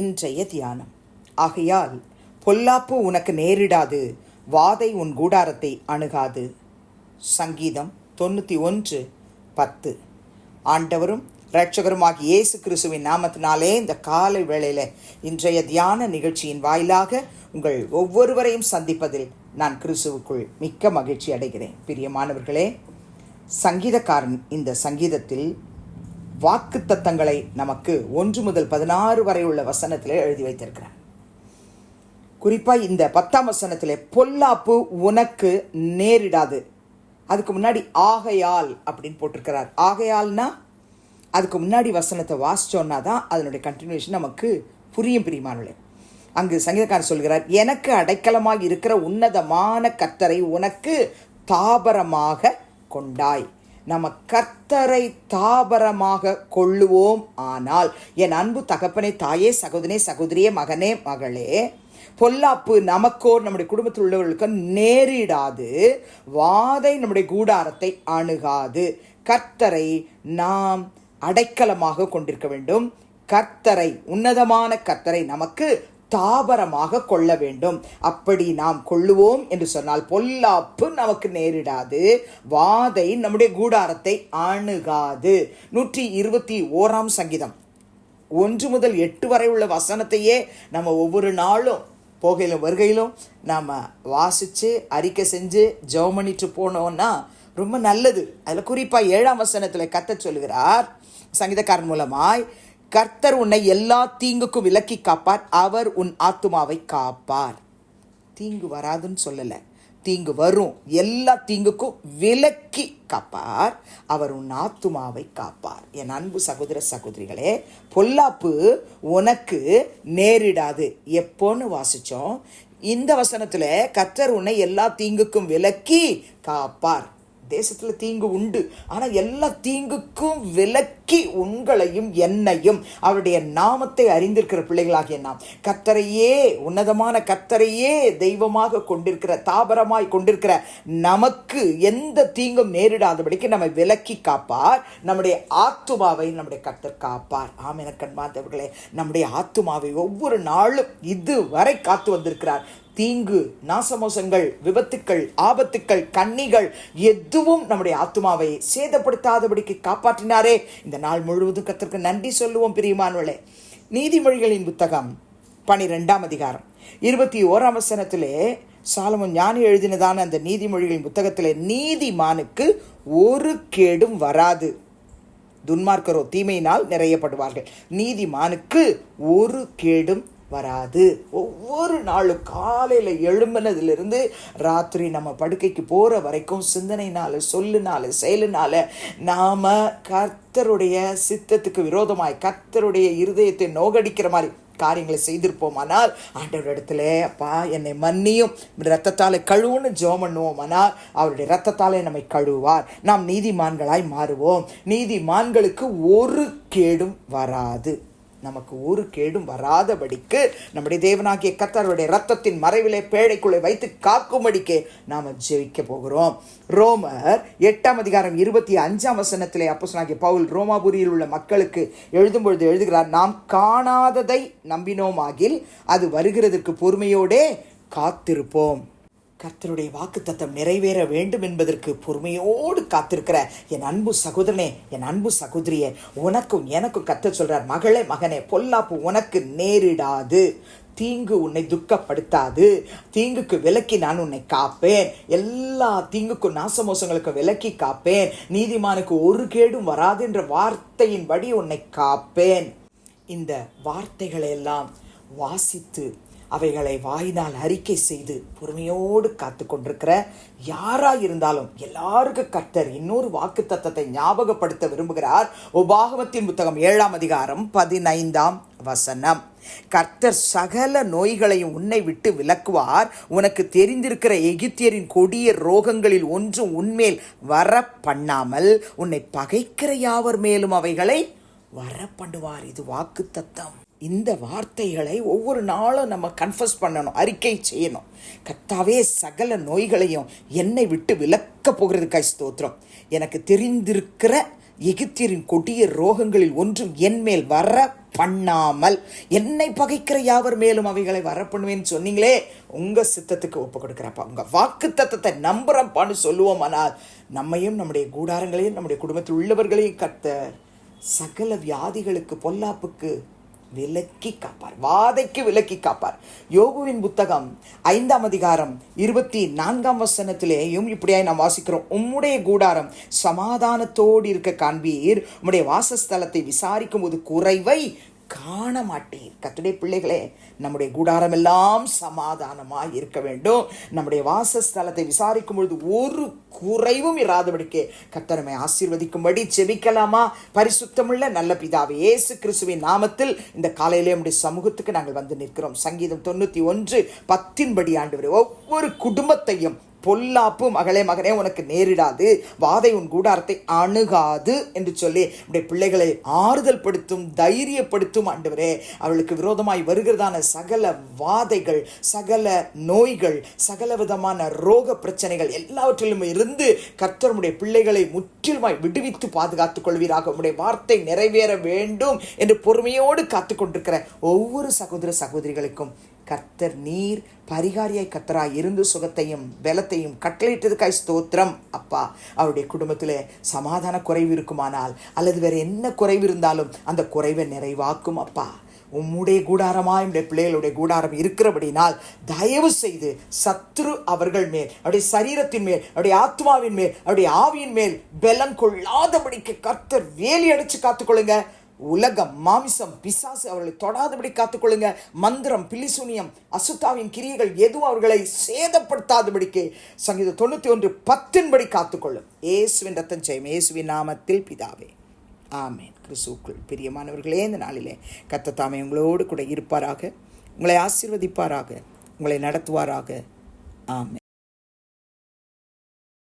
இன்றைய தியானம். ஆகையால் பொல்லாப்பு உனக்கு நேரிடாது வாதை உன் கூடாரத்தை அணுகாது. சங்கீதம் தொண்ணூற்றி ஒன்று பத்து. ஆண்டவரும் இரட்சகருமாகி இயேசு கிறிஸ்துவின் நாமத்தினாலே இந்த காலை வேளையில் இன்றைய தியான நிகழ்ச்சியின் வாயிலாக உங்கள் ஒவ்வொருவரையும் சந்திப்பதில் நான் கிறிஸ்துவுக்குள் மிக்க மகிழ்ச்சி அடைகிறேன். பிரியமானவர்களே சங்கீதக்காரன் இந்த சங்கீதத்தில் வாக்கு தத்தங்களை நமக்கு ஒன்று முதல் பதினாறு வரை உள்ள வசனத்திலே எழுதி வைத்திருக்கிறார். குறிப்பாக இந்த பத்தாம் வசனத்திலே பொல்லாப்பு உனக்கு நேரிடாது. அதுக்கு முன்னாடி ஆகையால் அப்படின்னு போட்டிருக்கிறார். ஆகையால்னா அதுக்கு முன்னாடி வசனத்தை வாசிச்சோன்னா தான் அதனுடைய கண்டினியூஷன் நமக்கு புரியும் பிரியமானவர்களே. அங்கு சங்கீதக்காரர் சொல்கிறார் எனக்கு அடைக்கலமாக இருக்கிற உன்னதமான கத்தரை உனக்கு தாபரமாக கொண்டாய். நம்ம கர்த்தரை தாபரமாக கொள்ளுவோம். ஆனால் என் அன்பு தகப்பனே தாயே சகோதரே சகோதரியே மகனே மகளே பொல்லாப்பு நமக்கோ நம்முடைய குடும்பத்தில் உள்ளவர்களுக்கு நேரிடாது. வாதை நம்முடைய கூடாரத்தை அணுகாது. கர்த்தரை நாம் அடைக்கலமாக கொண்டிருக்க வேண்டும். கர்த்தரை உன்னதமான கர்த்தரை நமக்கு தாபரமாக கொள்ள வேண்டும். அப்படி நாம் கொள்ளுவோம் என்று சொன்னால் பொல்லாப்பு நமக்கு நேரிடாது. வாதை நம்முடைய கூடாரத்தை அணுகாது. நூற்றி இருபத்தி ஓராம் சங்கீதம். ஒன்று முதல் எட்டு வரை உள்ள வசனத்தையே நம்ம ஒவ்வொரு நாளும் போகையிலும் வருகையிலும் நாம் வாசித்து அறிக்கை செஞ்சு ஜெபம் பண்ணிட்டு போனோம்னா ரொம்ப நல்லது. அதில் குறிப்பாக ஏழாம் வசனத்தில் கத்த சொல்கிறார் சங்கீதக்காரன் மூலமாய் கர்த்தர் உன்னை எல்லா தீங்குக்கும் விலக்கி காப்பார். அவர் உன் ஆத்துமாவை காப்பார். தீங்கு வராதுன்னு சொல்லலை. தீங்கு வரும். எல்லா தீங்குக்கும் விலக்கி காப்பார். அவர் உன் ஆத்துமாவை காப்பார். என் அன்பு சகோதர சகோதரிகளே பொல்லாப்பு உனக்கு நேரிடாது. எப்போன்னு வாசித்தோம் இந்த வசனத்தில் கர்த்தர் உன்னை எல்லா தீங்குக்கும் விலக்கி காப்பார். தேசத்தில் தீங்கு உண்டு. ஆனால் எல்லா தீங்குக்கும் விலக்கி உங்களையும் என்னையும் அவருடைய நாமத்தை அறிந்திருக்கிற பிள்ளைகளாகிய நாம். கத்தரையே உன்னதமான கத்தரையே தெய்வமாக கொண்டிருக்கிற தாபரமாய் கொண்டிருக்கிற நமக்கு எந்த தீங்கும் நேரிடாதபடிக்கு நம்மை விலக்கி காப்பார். நம்முடைய ஆத்துமாவை நம்முடைய கத்தர் காப்பார். ஆம் என கண்பார்ந்தவர்களே நம்முடைய ஆத்துமாவை ஒவ்வொரு நாளும் இதுவரை காத்து வந்திருக்கிறார். தீங்கு நாசமோசங்கள் விபத்துக்கள் ஆபத்துக்கள் கண்ணிகள் எதுவும் நம்முடைய ஆத்மாவை சேதப்படுத்தாதபடிக்கு காப்பாற்றினாரே. இந்த நாள் முழுவதும் கத்திற்கு நன்றி சொல்லுவோம் பிரியமானவளே நீதிமொழிகளின் புத்தகம் பனிரெண்டாம் அதிகாரம். இருபத்தி ஓராம் வசனத்திலே சாலமன் ஞானி எழுதினதான அந்த நீதிமொழிகளின் புத்தகத்திலே நீதிமானுக்கு ஒரு கேடும் வராது. துன்மார்க்கரோ தீமையினால் நிறையப்படுவார்கள். நீதிமானுக்கு ஒரு கேடும் வராது. ஒவ்வொரு நாளும் காலையில் எழும்பினதுலேருந்து ராத்திரி நம்ம படுக்கைக்கு போகிற வரைக்கும் சிந்தனைனால சொல்லுனால செயலுனால நாம் கர்த்தருடைய சித்தத்துக்கு விரோதமாய் கர்த்தருடைய இருதயத்தை நோகடிக்கிற மாதிரி காரியங்களை செய்திருப்போமானால் ஆண்டவர் இடத்துல அப்பா என்னை மன்னியும். ரத்தத்தாலே கழுவுன்னு ஜோம் பண்ணுவோமானால் அவருடைய ரத்தத்தாலே நம்மை கழுவார் நாம் நீதிமான்களாய் மாறுவோம். நீதிமான்களுக்கு ஒரு கேடும் வராது. நமக்கு ஒரு கேடும் வராதபடிக்கு நம்முடைய தேவனாகிய கத்தருடைய ரத்தத்தின் மறைவிலே பேழைக்குள்ளே வைத்து காக்கும்படிக்கே நாம் ஜெயிக்க போகிறோம். ரோமர் எட்டாம் அதிகாரம் இருபத்தி அஞ்சாம் வசனத்திலே அப்போசனாகிய பவுல் ரோமாபுரியில் உள்ள மக்களுக்கு எழுதும் பொழுது எழுதுகிறார் நாம் காணாததை நம்பினோமாகில் அது வருகிறதற்கு பொறுமையோடே காத்திருப்போம். கர்த்தருடைய வாக்குத்தத்தம் நிறைவேற வேண்டும் என்பதற்கு பொறுமையோடு காத்திருக்கிற என் அன்பு சகோதரனே என் அன்பு சகோதரியே உனக்கும் எனக்கும் கத்த சொல்றார் மகளே மகனே பொல்லாப்பு உனக்கு நேரிடாது. தீங்கு உன்னை துக்கப்படுத்தாது. தீங்குக்கு விலக்கி நான் உன்னை காப்பேன். எல்லா தீங்குக்கும் நாசமோசங்களுக்கும் விலக்கி காப்பேன். நீதிமானுக்கு ஒரு கேடும் வராது என்ற வார்த்தையின்படி உன்னை காப்பேன். இந்த வார்த்தைகளை எல்லாம் வாசித்து அவைகளை வாயினால் அறிக்கை செய்து பொறுமையோடு காத்து கொண்டிருக்கிற யாரா இருந்தாலும் எல்லாருக்கும் கர்த்தர் இன்னொரு வாக்கு தத்தத்தை ஞாபகப்படுத்த விரும்புகிறார். உபாகமத்தின் புத்தகம் ஏழாம் அதிகாரம் பதினைந்தாம் வசனம். கர்த்தர் சகல நோய்களையும் உன்னை விட்டு விலக்குவார். உனக்கு தெரிந்திருக்கிற எகிப்தியரின் கொடிய ரோகங்களில் ஒன்றும் உன்மேல் வர பண்ணாமல் உன்னை பகைக்கிற யாவர் மேலும் அவைகளை வர பண்ணுவார் இது வாக்கு தத்தம் இந்த வார்த்தைகளை ஒவ்வொரு நாளும் நம்ம கன்ஃபஸ் பண்ணணும் அறிக்கை செய்யணும். கத்தாவே சகல நோய்களையும் என்னை விட்டு விலக்க போகிறதுக்காய் ஸ்தோத்திரம். எனக்கு தெரிந்திருக்கிற எகிப்தியரின் கொடிய ரோகங்களில் ஒன்றும் என் மேல் வர பண்ணாமல் என்னை பகைக்கிற யாவர் மேலும் அவைகளை வர பண்ணுவேன்னு சொன்னீங்களே உங்கள் சித்தத்துக்கு ஒப்பு கொடுக்குறப்பா. உங்கள் வாக்கு தத்தத்தை நம்புறப்பான்னு சொல்லுவோம். ஆனால் நம்மையும் நம்முடைய கூடாரங்களையும் நம்முடைய குடும்பத்தில் உள்ளவர்களையும் கத்த சகல வியாதிகளுக்கு பொல்லாப்புக்கு விலக்கி காப்பார். வாதைக்கு விலக்கி காப்பார். யோகுவின் புத்தகம் ஐந்தாம் அதிகாரம் இருபத்தி நான்காம் வசனத்திலேயும் இப்படியாய் நாம் வாசிக்கிறோம். உம்முடைய கூடாரம் சமாதானத்தோடு இருக்க காண்பீர். உம்முடைய வாசஸ்தலத்தை விசாரிக்கும் போது குறைவை காண மாட்டீர் கத்துடைய பிள்ளைகளே நம்முடைய கூடாரம் எல்லாம் சமாதானமாக இருக்க வேண்டும். நம்முடைய வாசஸ்தலத்தை விசாரிக்கும் பொழுது ஒரு குறைவும் இராதபடிக்கு கத்தனமை ஆசீர்வதிக்கும்படி செபிக்கலாமா பரிசுத்தமுள்ள நல்ல பிதாவே இயேசு கிறிஸ்துவின் நாமத்தில் இந்த காலையிலே நம்முடைய சமூகத்துக்கு நாங்கள் வந்து நிற்கிறோம். சங்கீதம் தொண்ணூற்றி ஒன்று பத்தின்படி ஆண்டு ஒவ்வொரு குடும்பத்தையும் பொல்லாப்பு மகளே மகனே உனக்கு நேரிடாது. வாதை உன் கூடாரத்தை அணுகாது என்று சொல்லி உடைய பிள்ளைகளை ஆறுதல் படுத்தும் தைரியப்படுத்தும் ஆண்டவரே. அவளுக்கு விரோதமாய் வருகிறதான சகல வாதைகள் சகல நோய்கள் சகல விதமான ரோக பிரச்சனைகள் எல்லாவற்றிலும் இருந்து கர்த்தருடைய பிள்ளைகளை முற்றிலுமாய் விடுவித்து பாதுகாத்துக் கொள்வீராக. உடைய வார்த்தை நிறைவேற வேண்டும் என்று பொறுமையோடு காத்து கொண்டிருக்கிற ஒவ்வொரு சகோதர சகோதரிகளுக்கும் கர்த்தர் நீர் பரிகாரியாய் கத்தராய் இருந்து சுகத்தையும் பலத்தையும் கட்டளையிட்டதுக்காய் ஸ்தோத்திரம். அப்பா அவருடைய குடும்பத்தில் சமாதான குறைவு இருக்குமானால் அல்லது வேற என்ன குறைவு இருந்தாலும் அந்த குறைவை நிறைவாக்கும் அப்பா. உம்முடைய கூடாரமாக என்னுடைய பிள்ளைகளுடைய கூடாரம் இருக்கிறபடினால் தயவு செய்து சத்ரு அவர்கள் மேல் அவருடைய சரீரத்தின் மேல் அவருடைய ஆத்மாவின் மேல் அவருடைய ஆவியின் மேல் பலம் கொள்ளாதபடிக்கு கர்த்தர் வேலி அடித்து காத்துக்கொள்ளுங்க. உலகம் மாமிசம் பிசாசு அவர்களை தொடாதபடி காத்துக்கொள்ளுங்க. மந்திரம் பிலிசுனியம் அசுத்தாவின் கிரியைகள் எதுவும் அவர்களை சேதப்படுத்தாதபடிக்கு சங்கீதம் தொண்ணூற்றி ஒன்று பத்தின்படி காத்துக்கொள்ளும். இயேசுவின் ரத்தம் செய்யும் இயேசுவின் நாமத்தில் பிதாவே. ஆமேன். கிறிஸ்துக்குள் பிரியமானவர்களே இந்த நாளிலே கத்தத்தாமே உங்களோடு கூட இருப்பாராக. உங்களை ஆசீர்வதிப்பாராக. உங்களை நடத்துவாராக. ஆமேன்.